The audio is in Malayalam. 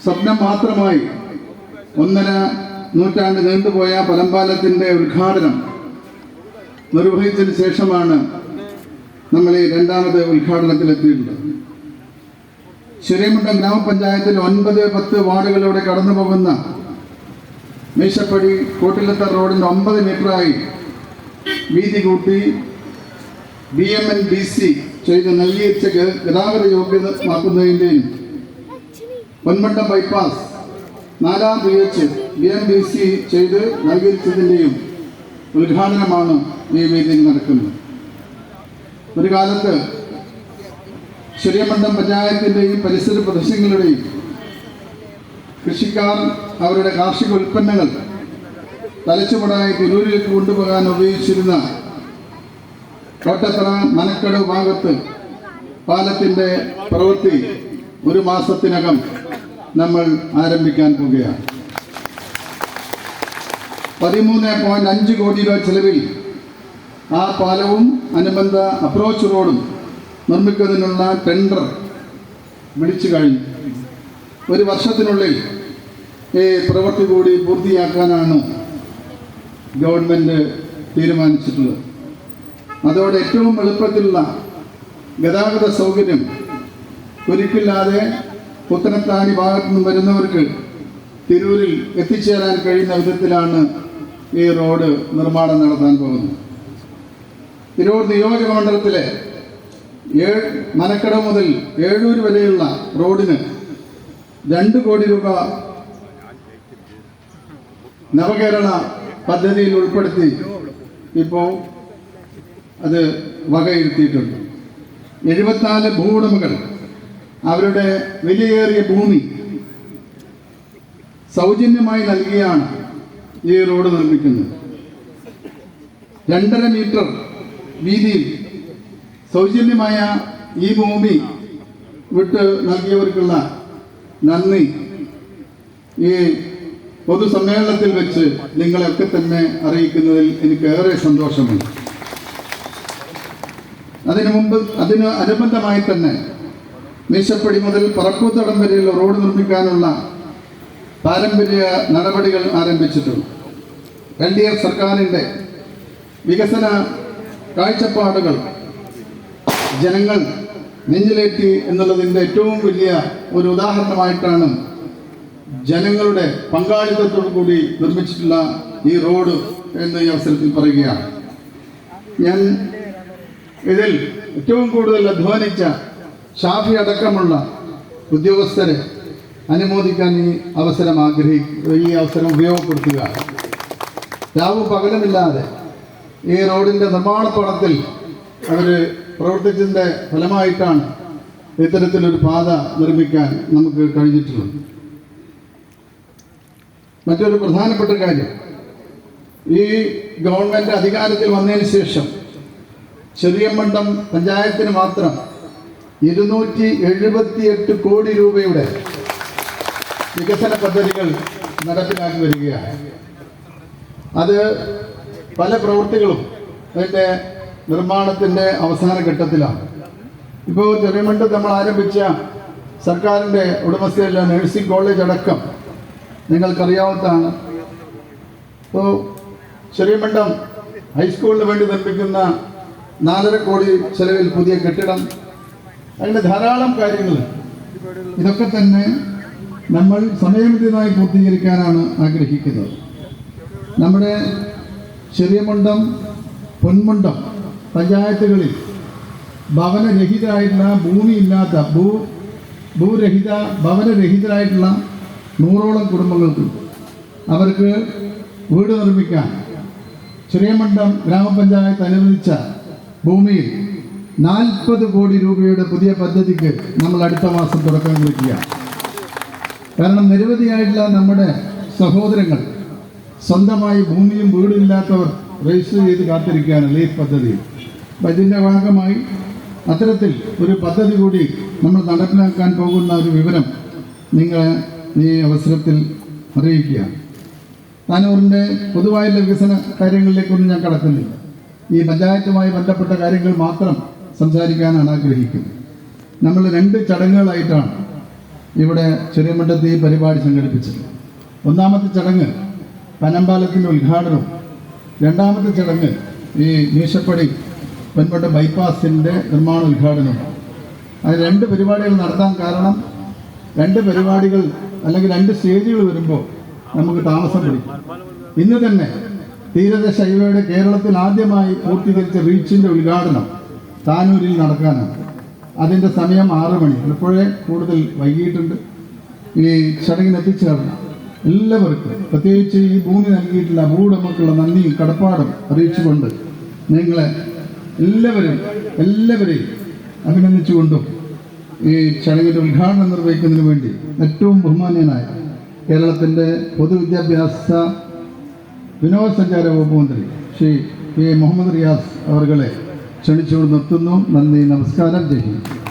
സ്വപ്നം മാത്രമായി ഒന്നര നൂറ്റാണ്ട് നീണ്ടുപോയ പലമ്പാലത്തിന്റെ ഉദ്ഘാടനം നിർവഹിച്ചതിന് ശേഷമാണ് നമ്മൾ ഈ രണ്ടാമത് ഉദ്ഘാടനത്തിലെത്തിയിട്ടുള്ളത്. ശരിയമുണ്ട ഗ്രാമപഞ്ചായത്തിൽ ഒൻപത് പത്ത് വാർഡുകളിലൂടെ കടന്നു പോകുന്ന മീശപ്പടി കോട്ടിലത്ത റോഡിന്റെ ഒമ്പത് മീറ്ററായി വീതി കൂട്ടി B M N B C ചെയ്ത് നൽകിയ ഗതാഗത യോഗ്യമാക്കുന്നതിന്റെയും പൊന്മണ്ടം ബൈപ്പാസ് നാലാം P H B M B C ചെയ്ത് നൽകിച്ചതിന്റെയും ഉദ്ഘാടനമാണ് ഈ വേദിയിൽ നടക്കുന്നത്. ഒരു കാലത്ത് ശരിയമണ്ഡം പഞ്ചായത്തിന്റെയും പരിസര പ്രദേശങ്ങളുടെയും കൃഷിക്കാർ അവരുടെ കാർഷിക ഉൽപ്പന്നങ്ങൾ തലച്ചുമടായി തിരൂരിലേക്ക് കൊണ്ടുപോകാൻ ഉപയോഗിച്ചിരുന്ന കോട്ടത്തറ മനക്കട് ഭാഗത്ത് പാലത്തിന്റെ പ്രവൃത്തി ഒരു മാസത്തിനകം നമ്മൾ ആരംഭിക്കാൻ പോവുകയാണ്. പതിമൂന്ന് പോയിന്റ് അഞ്ച് കോടി രൂപ ചെലവിൽ ആ പാലവും അനുബന്ധ അപ്രോച്ച് റോഡും നിർമ്മിക്കുന്നതിനുള്ള ടെൻഡർ വിളിച്ചു കഴിഞ്ഞു. ഒരു വർഷത്തിനുള്ളിൽ ഈ പ്രവൃത്തി കൂടി പൂർത്തിയാക്കാനാണ് ഗവൺമെന്റ് തീരുമാനിച്ചിട്ടുള്ളത്. അതോടെ ഏറ്റവും എളുപ്പത്തിലുള്ള ഗതാഗത സൗകര്യം ഒരുക്കില്ലാതെ പുത്തനത്താണി ഭാഗത്തു നിന്ന് വരുന്നവർക്ക് തിരൂരിൽ എത്തിച്ചേരാൻ കഴിയുന്ന വിധത്തിലാണ് ഈ റോഡ് നിർമ്മാണം നടത്താൻ പോകുന്നത്. തിരൂർ നിയോജക മണ്ഡലത്തിലെ മനക്കട മുതൽ ഏഴൂർ വരെയുള്ള റോഡിന് രണ്ട് കോടി രൂപ നവകേരള പദ്ധതിയിൽ ഉൾപ്പെടുത്തി ഇപ്പോൾ അത് വകയിരുത്തിയിട്ടുണ്ട്. എഴുപത്തിനാല് ഭൂവുടമകൾ അവരുടെ വിലയേറിയ ഭൂമി സൗജന്യമായി നൽകിയാണ് ഈ റോഡ് നിർമ്മിക്കുന്നത്. രണ്ടര മീറ്റർ വീതിയിൽ സൗജന്യമായ ഈ ഭൂമി വിട്ട് നൽകിയവർക്കുള്ള നന്ദി. ഈ പൊതുസമ്മേളനത്തിൽ വെച്ച് നിങ്ങളെയൊക്കെ തന്നെ അറിയിക്കുന്നതിൽ എനിക്ക് ഏറെ സന്തോഷമുണ്ട്. അതിനു മുമ്പ് അതിന് അനുബന്ധമായി തന്നെ മീശപ്പടി മുതൽ പറക്കൂത്തടം വരെയുള്ള റോഡ് നിർമ്മിക്കാനുള്ള പാരമ്പര്യ നടപടികൾ ആരംഭിച്ചിട്ടുണ്ട്. എൽ ഡി എഫ് സർക്കാരിന്റെ വികസന കാഴ്ചപ്പാടുകൾ ജനങ്ങൾ നെഞ്ചിലേറ്റി എന്നുള്ളതിന്റെ ഏറ്റവും വലിയ ഒരു ഉദാഹരണമായിട്ടാണ് ജനങ്ങളുടെ പങ്കാളിത്തത്തോടു കൂടി നിർമ്മിച്ചിട്ടുള്ള ഈ റോഡ് എന്ന് ഈ അവസരത്തിൽ പറയുകയാണ്. ഞാൻ ഇതിൽ ഏറ്റവും കൂടുതൽ അധ്വാനിച്ച ഷാഫി അടക്കമുള്ള ഉദ്യോഗസ്ഥരെ അനുമോദിക്കാൻ ഈ അവസരം ആഗ്രഹിക്കുക ഈ അവസരം ഉപയോഗപ്പെടുത്തുക. രാവും പകലുമില്ലാതെ ഈ റോഡിന്റെ നിർമ്മാണ പണത്തിൽ അവർ പ്രവർത്തിച്ചതിന്റെ ഫലമായിട്ടാണ് ഇത്തരത്തിലൊരു പാത നിർമ്മിക്കാൻ നമുക്ക് കഴിഞ്ഞിട്ടുള്ളത്. മറ്റൊരു പ്രധാനപ്പെട്ട കാര്യം ഈ ഗവൺമെന്റ് അധികാരത്തിൽ വന്നതിന് ശേഷം ചെറിയമ്പണ്ടം പഞ്ചായത്തിന് മാത്രം ഇരുന്നൂറ്റി എഴുപത്തിയെട്ട് കോടി രൂപയുടെ വികസന പദ്ധതികൾ നടപ്പിലാക്കി വരികയാണ്. അത് പല പ്രവൃത്തികളും അതിന്റെ നിർമ്മാണത്തിന്റെ അവസാന ഘട്ടത്തിലാണ്. ഇപ്പോൾ ചെറിയമണ്ടത്ത് നമ്മൾ ആരംഭിച്ച സർക്കാരിന്റെ ഉടമസ്ഥയിലുള്ള നഴ്സിംഗ് കോളേജ് അടക്കം നിങ്ങൾക്കറിയാവുന്നതാണ്. ഇപ്പോൾ ചെറിയമണ്ടം ഹൈസ്കൂളിന് വേണ്ടി നിർമ്മിക്കുന്ന നാലര കോടി ചെലവിൽ പുതിയ കെട്ടിടം അങ്ങനെ ധാരാളം കാര്യങ്ങൾ. ഇതൊക്കെ തന്നെ നമ്മൾ സമയബന്ധിതമായി പൂർത്തീകരിക്കാനാണ് ആഗ്രഹിക്കുന്നത്. നമ്മുടെ ചെറിയമുണ്ടം പൊന്മുണ്ടം പഞ്ചായത്തുകളിൽ ഭവനരഹിതരായിട്ടുള്ള ഭൂമിയില്ലാത്ത ഭൂ ഭൂരഹിത ഭവനരഹിതരായിട്ടുള്ള നൂറോളം കുടുംബങ്ങൾക്ക് അവർക്ക് വീട് നിർമ്മിക്കാൻ ചെറിയമണ്ടം ഗ്രാമപഞ്ചായത്ത് അനുവദിച്ച ഭൂമിയിൽ നാൽപ്പത് കോടി രൂപയുടെ പുതിയ പദ്ധതിക്ക് നമ്മൾ അടുത്ത മാസം തുടക്കം കുറിക്കുക കാരണം നിരവധിയായിട്ടുള്ള നമ്മുടെ സഹോദരങ്ങൾ സ്വന്തമായി ഭൂമിയും വീടും ഇല്ലാത്തവർ രജിസ്റ്റർ ചെയ്ത് കാത്തിരിക്കുകയാണ് ലീഫ് പദ്ധതി അപ്പം ഇതിന്റെ ഭാഗമായി അത്തരത്തിൽ ഒരു പദ്ധതി കൂടി നമ്മൾ നടപ്പിലാക്കാൻ പോകുന്ന ഒരു വിവരം നിങ്ങൾ ഈ അവസരത്തിൽ അറിയിക്കുക താനൂറിന്റെ പൊതുവായുള്ള വികസന കാര്യങ്ങളിലേക്കൊന്നും ഞാൻ കടക്കുന്നില്ല. ഈ പഞ്ചായത്തുമായി ബന്ധപ്പെട്ട കാര്യങ്ങൾ മാത്രം സംസാരിക്കാനാണ് ആഗ്രഹിക്കുന്നത്. നമ്മൾ രണ്ട് ചടങ്ങുകളായിട്ടാണ് ഇവിടെ ചെറിയമട്ടത്ത് ഈ പരിപാടി സംഘടിപ്പിച്ചത്. ഒന്നാമത്തെ ചടങ്ങ് പനമ്പാലത്തിന്റെ ഉദ്ഘാടനവും രണ്ടാമത്തെ ചടങ്ങ് ഈ മീശപ്പടി പൊന്മുട്ട ബൈപ്പാസിന്റെ നിർമ്മാണ ഉദ്ഘാടനവും. അത് രണ്ട് പരിപാടികൾ നടത്താൻ കാരണം രണ്ട് പരിപാടികൾ അല്ലെങ്കിൽ രണ്ട് സ്റ്റേജുകൾ വരുമ്പോൾ നമുക്ക് താമസം പിടിക്കും. ഇന്ന് തന്നെ തീരദേശ ഹൈവേയുടെ കേരളത്തിൽ ആദ്യമായി പൂർത്തീകരിച്ച റീച്ചിന്റെ ഉദ്ഘാടനം താനൂരിൽ നടക്കാനാണ്. അതിന്റെ സമയം ആറ് മണി. ഇപ്പോഴേ കൂടുതൽ വൈകിയിട്ടുണ്ട്. ഇനി ചടങ്ങിന് എത്തിച്ചേർന്ന എല്ലാവർക്കും പ്രത്യേകിച്ച് ഈ ഭൂമി നൽകിയിട്ടുള്ള ഭൂവുടമക്കുള്ള നന്ദിയും കടപ്പാടും അറിയിച്ചുകൊണ്ട് നിങ്ങളെ എല്ലാവരും എല്ലാവരെയും അഭിനന്ദിച്ചുകൊണ്ടും ഈ ചടങ്ങിന്റെ ഉദ്ഘാടനം നിർവഹിക്കുന്നതിന് വേണ്ടി ഏറ്റവും ബഹുമാന്യനായ കേരളത്തിന്റെ പൊതുവിദ്യാഭ്യാസ വിനോദസഞ്ചാര വകുപ്പ് മന്ത്രി ശ്രീ പി മുഹമ്മദ് റിയാസ് അവർകളെ ക്ഷണിച്ചുകൊണ്ട് നിർത്തുന്നു. നന്ദി നമസ്കാരം. ചെയ്യുന്നു